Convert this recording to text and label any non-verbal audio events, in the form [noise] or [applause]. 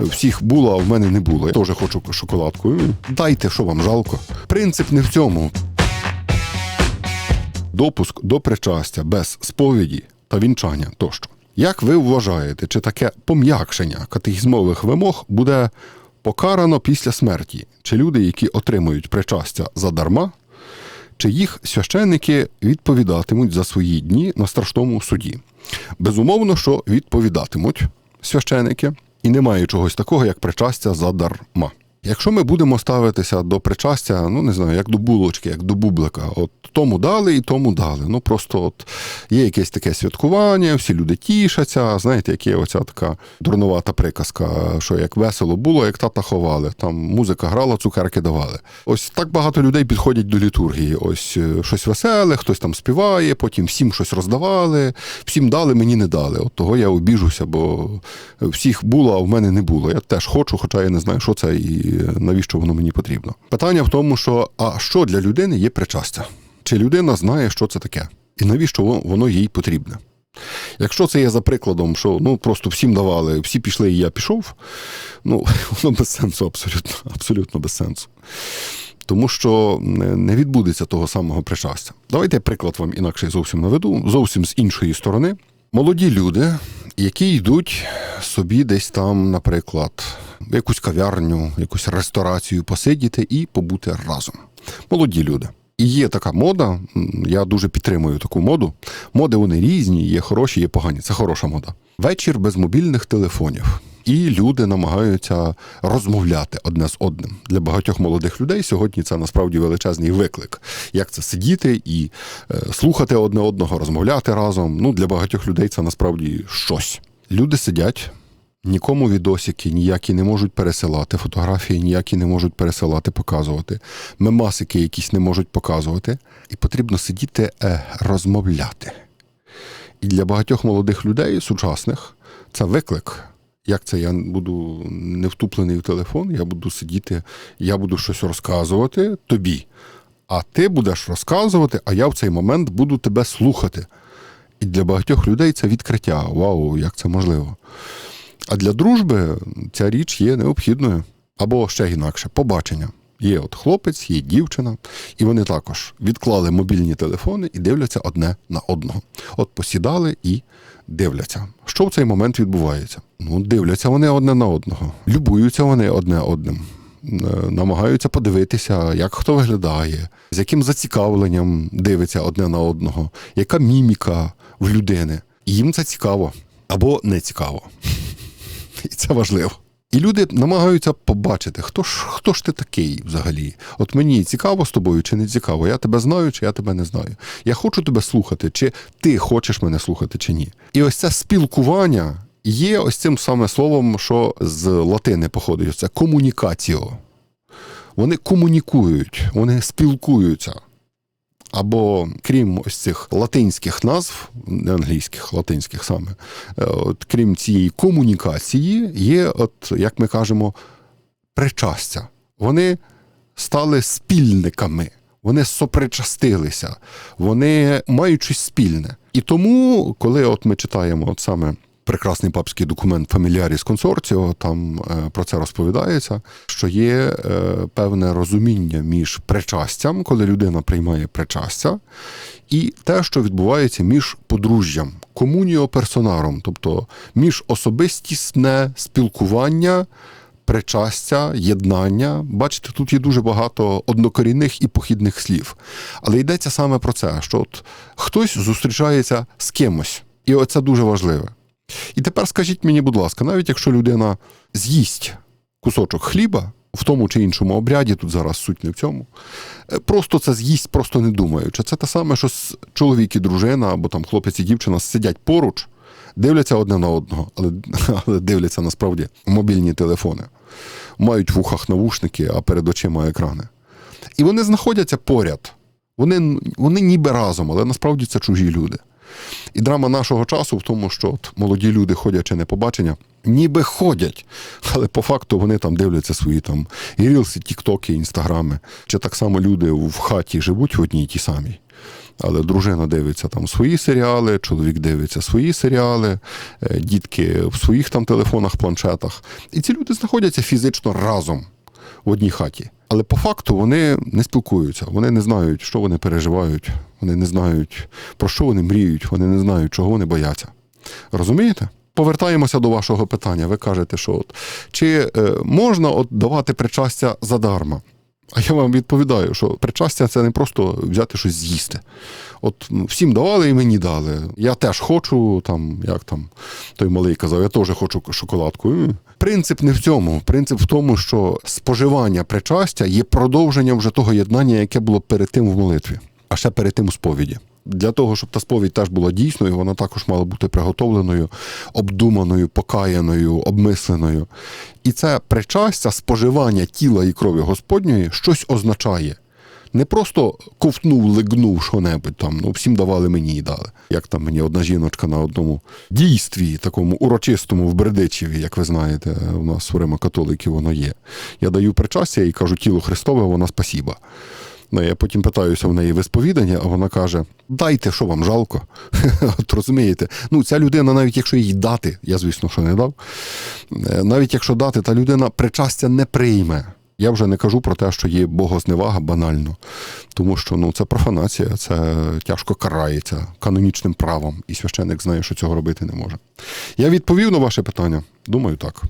Всіх було, а в мене не було. Я теж хочу шоколадку. Дайте, що вам жалко. Принцип не в цьому. Допуск до причастя без сповіді та вінчання тощо. Як ви вважаєте, чи таке пом'якшення катехізмових вимог буде покарано після смерті? Чи люди, які отримують причастя задарма, чи їх священники відповідатимуть за свої дні на страшному суді? Безумовно, що відповідатимуть священики, і немає чогось такого, як причастя задарма. Якщо ми будемо ставитися до причастя, ну не знаю, як до булочки, як до бублика, от тому дали і тому дали. Ну просто от є якесь таке святкування, всі люди тішаться. Знаєте, як є оця така дурнувата приказка, що як весело було, як тата ховали. Там музика грала, цукерки давали. Ось так багато людей підходять до літургії. Ось е, щось веселе, хтось там співає, потім всім щось роздавали, всім дали, мені не дали. От того я обіжуся, бо всіх було, а в мене не було. Я теж хочу, хоча я не знаю, що це і навіщо воно мені потрібно. Питання в тому, що а що для людини є причастя? Чи людина знає, що це таке, і навіщо воно- їй потрібне? Якщо це є за прикладом, що ну просто всім давали, всі пішли, і я пішов, ну [laughs] воно без сенсу, абсолютно, абсолютно без сенсу. Тому що не відбудеться того самого причастя. Давайте я приклад вам інакше зовсім наведу, зовсім з іншої сторони. Молоді люди, які йдуть собі десь там, наприклад, в якусь кав'ярню, якусь ресторацію посидіти і побути разом. Молоді люди. І є така мода, я дуже підтримую таку моду. Моди вони різні, є хороші, є погані. Це хороша мода. Вечір без мобільних телефонів. І люди намагаються розмовляти одне з одним. Для багатьох молодих людей сьогодні це насправді величезний виклик. Як це сидіти і е, слухати одне одного, розмовляти разом. Ну, для багатьох людей це насправді щось. Люди сидять, Нікому відосики ніякі не можуть пересилати, фотографії ніякі не можуть пересилати, показувати, мемасики якісь не можуть показувати, і потрібно сидіти е, розмовляти. І для багатьох молодих людей, сучасних, це виклик. Як це я буду не втуплений в телефон, я буду сидіти, я буду щось розказувати тобі. А ти будеш розказувати, а я в цей момент буду тебе слухати. І для багатьох людей це відкриття. Вау, як це можливо. А для дружби ця річ є необхідною. Або ще інакше, побачення. Є от хлопець, є дівчина, і вони також відклали мобільні телефони і дивляться одне на одного. От посідали і дивляться. Що в цей момент відбувається? Ну, дивляться вони одне на одного, любуються вони одне одним, е, намагаються подивитися, як хто виглядає, з яким зацікавленням дивиться одне на одного, яка міміка в людини. І їм це цікаво або не цікаво. Це важливо. І люди намагаються побачити, хто ж хто ж ти такий взагалі. От мені цікаво з тобою чи не цікаво. Я тебе знаю, чи я тебе не знаю. Я хочу тебе слухати, чи ти хочеш мене слухати, чи ні. І ось це спілкування є ось цим саме словом, що з латини походить. Це комунікаціо. Вони комунікують, вони спілкуються. Або крім ось цих латинських назв, не англійських, латинських саме, е, от, крім цієї комунікації, є, от, як ми кажемо, причастя. Вони стали спільниками, вони сопричастилися, вони мають щось спільне. І тому, коли от ми читаємо от саме прекрасний папський документ Фаміліаріс Консорціо, там е, про це розповідається, що є е, певне розуміння між причастям, коли людина приймає причастя, і те, що відбувається між подружжям, комуніо персонаром, тобто між особистісне спілкування. Причастя, єднання. Бачите, тут є дуже багато однокорінних і похідних слів. Але йдеться саме про це, що от хтось зустрічається з кимось, і оце дуже важливе. І тепер скажіть мені, будь ласка, навіть якщо людина з'їсть кусочок хліба в тому чи іншому обряді, тут зараз суть не в цьому, е, просто це з'їсть, просто не думаючи. Це те саме, що чоловік і дружина, або там хлопець і дівчина сидять поруч, дивляться одне на одного, але, [laughs] але дивляться насправді мобільні телефони. Мають в ухах навушники, а перед очима екрани. І вони знаходяться поряд. Вони, вони ніби разом, але насправді це чужі люди. І драма нашого часу в тому, що от молоді люди, ходячи на побачення, ніби ходять, але по факту вони там дивляться свої там і рілси, тіктоки, інстаграми. Чи так само люди в хаті живуть в одній й тій самій. Але дружина дивиться там свої серіали, чоловік дивиться свої серіали, е, дітки в своїх там телефонах, планшетах. І ці люди знаходяться фізично разом в одній хаті. Але по факту вони не спілкуються, вони не знають, що вони переживають, вони не знають, про що вони мріють, вони не знають, чого вони бояться. Розумієте? Повертаємося до вашого питання. Ви кажете, що от, чи е, можна от давати причастя задарма? А я вам відповідаю, що причастя це не просто взяти щось з'їсти. От ну, всім давали і мені дали. Я теж хочу, там, як там той малий казав, я теж хочу шоколадку. Принцип не в цьому. Принцип в тому, що споживання причастя є продовженням вже того єднання, яке було перед тим в молитві, а ще перед тим у сповіді. Для того, щоб та сповідь теж була дійсною, вона також мала бути приготовленою, обдуманою, покаяною, обмисленою. І це причастя, споживання тіла і крові Господньої щось означає. Не просто ковтнув, лигнув що-небудь там, ну всім давали мені і дали. Як там мені одна жіночка на одному дійстві, такому урочистому в Бердичеві, як ви знаєте, у нас в Римо-католиків воно є. Я даю причастя і кажу тіло Христове, вона спасіба. Ну, я потім питаюся в неї висповідання, а вона каже: дайте, що вам жалко. [laughs] От розумієте, ну ця людина, навіть якщо їй дати, я звісно, що не дав, е, навіть якщо дати, та людина причастя не прийме. Я вже не кажу про те, що є богозневага банально, тому що ну це профанація, це тяжко карається канонічним правом, і священик знає, що цього робити не може. Я відповів на ваше питання. Думаю, так.